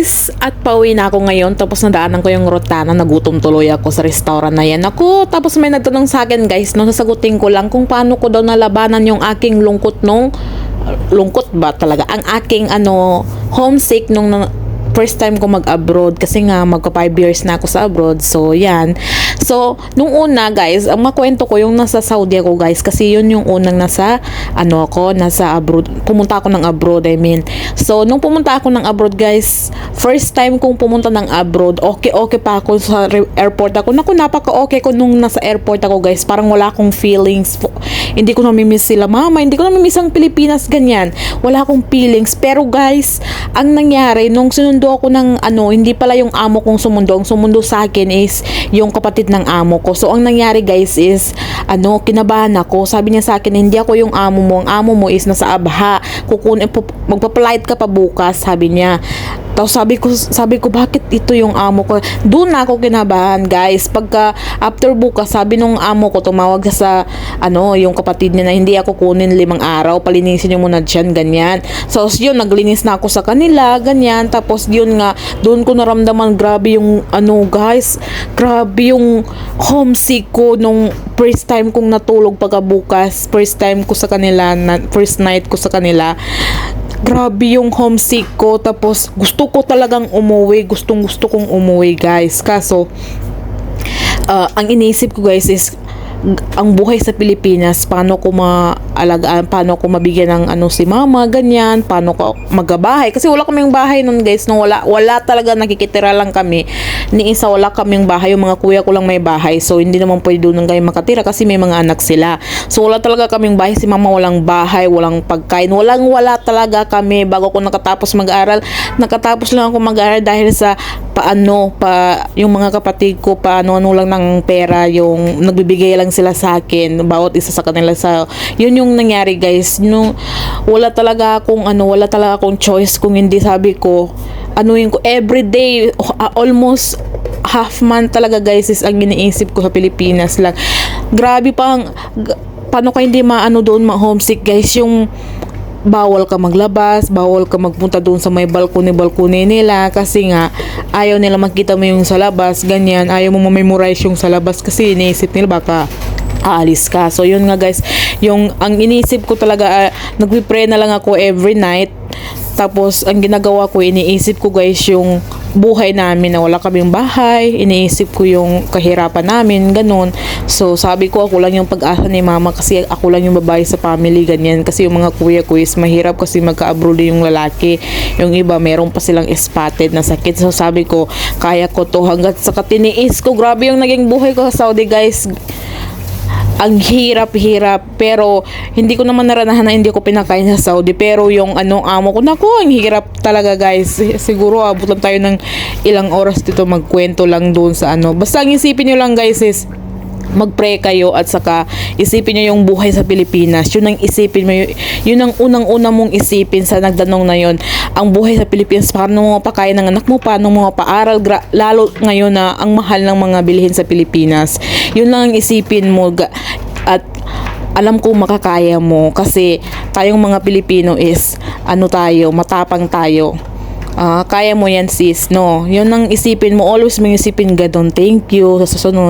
guys, at pauwi na ako ngayon. Tapos nadaanan ko yung rotana, nagutom tuloy ako sa restaurant na yan. Ako, tapos may nagtanong sa akin guys, no, sasagutin ko lang kung paano ko daw nalabanan yung aking lungkot nung lungkot ba talaga? Ang aking ano homesick nung first time ko mag-abroad kasi nga magka 5 years na ako sa abroad so yan. So nung una guys ang makwento ko yung nasa Saudi ako guys kasi yun yung unang nasa ano ako nasa abroad pumunta ako ng abroad I mean. So nung pumunta ako ng abroad guys first time kong pumunta ng abroad okay okay pa ako sa airport ako. Naku napaka okay ko nung nasa airport ako guys. Parang wala akong feelings hindi ko namimiss sila mama hindi ko namimiss ang Pilipinas ganyan. Wala akong feelings. Pero guys ang nangyari nung sinundo ako ng ano hindi pala yung amo kong sumundo ang sumundo sa akin is yung kapatid ng amo ko. So ang nangyari guys is ano kinabahan ako. Sabi niya sa akin hindi ako yung amo mo. Ang amo mo is nasa abha. Kukunin magpapalit ka pa bukas sabi niya tapos sabi ko, sabi ko, bakit ito yung amo ko? Doon na ako kinabahan, guys. Pagka, after bukas, sabi nung amo ko, tumawag sa, ano, yung kapatid niya na hindi ako kunin limang araw, palinisin niyo muna dyan, ganyan. So, yun, naglinis na ako sa kanila, ganyan. Tapos, yun nga, doon ko naramdaman, grabe yung, ano, guys, grabe yung homesick ko nung first time kong natulog pagkabukas, first time ko sa kanila, na, first night ko sa kanila grabe yung homesick ko. Tapos gusto ko talagang umuwi. Gustong gusto kong umuwi guys. Kaso uh, ang iniisip ko guys is ang buhay sa Pilipinas paano ko maalagaan paano ko mabigyan ng ano si mama ganyan paano ko magabahay kasi wala kaming bahay nun guys nung wala wala talaga nakikitira lang kami. Ni isa wala kaming bahay. Yung mga kuya ko lang may bahay. So hindi naman pwede doon kayo makatira kasi may mga anak sila. So wala talaga kaming bahay. Si mama walang bahay walang pagkain. Walang wala talaga kami. Bago ko nakatapos mag-aral nakatapos lang ako mag-aral dahil sa paano pa yung mga kapatid ko paano ano lang ng pera yung nagbibigay lang sila sa akin bawat isa sa kanila sa yun yung nangyari guys? No wala talaga akong ano wala talaga akong choice kung hindi sabi ko ano yung every day uh, almost half month talaga guys is ang iniisip ko sa Pilipinas lang. Grabe pang paano ka hindi maano doon ma homesick guys? Yung bawal ka maglabas, bawal ka magpunta doon sa may balkone-balkone nila kasi nga ayaw nila makita mo yung sa labas, ganyan, ayaw mo ma-memorize yung sa labas kasi iniisip nila baka aalis ka. So yun nga guys, yung ang iniisip ko talaga, uh, nagpipray na lang ako every night tapos, ang ginagawa ko, iniisip ko guys yung buhay namin na wala kaming bahay. Iniisip ko yung kahirapan namin, ganun. So, sabi ko, ako lang yung pag-asa ni mama kasi ako lang yung babae sa family, ganyan. Kasi yung mga kuya ko is mahirap kasi magka-abroad yung lalaki. Yung iba, meron pa silang spotted na sakit. So, sabi ko, kaya ko to hanggat sa katiniis ko. Grabe yung naging buhay ko sa Saudi, guys ang hirap-hirap pero hindi ko naman naranasan na hindi ko pinakain sa Saudi. Pero yung ano amo ko nako ang hirap talaga guys. Siguro abutan tayo ng ilang oras dito magkwento lang doon sa ano. Basta ang isipin nyo lang guys is mag-pray kayo at saka isipin nyo yung buhay sa Pilipinas. Yun ang isipin mo, yun ang unang-una mong isipin sa nagdanong na yun. Ang buhay sa Pilipinas, paano mo pakain ng anak mo, paano mo paaral, gra- lalo ngayon na ang mahal ng mga bilihin sa Pilipinas. Yun lang ang isipin mo at alam ko makakaya mo kasi tayong mga Pilipino is ano tayo, matapang tayo. Ah, kaya mo yan sis, no? Yun ang isipin mo, always mong isipin gadon. Thank you sa susunod.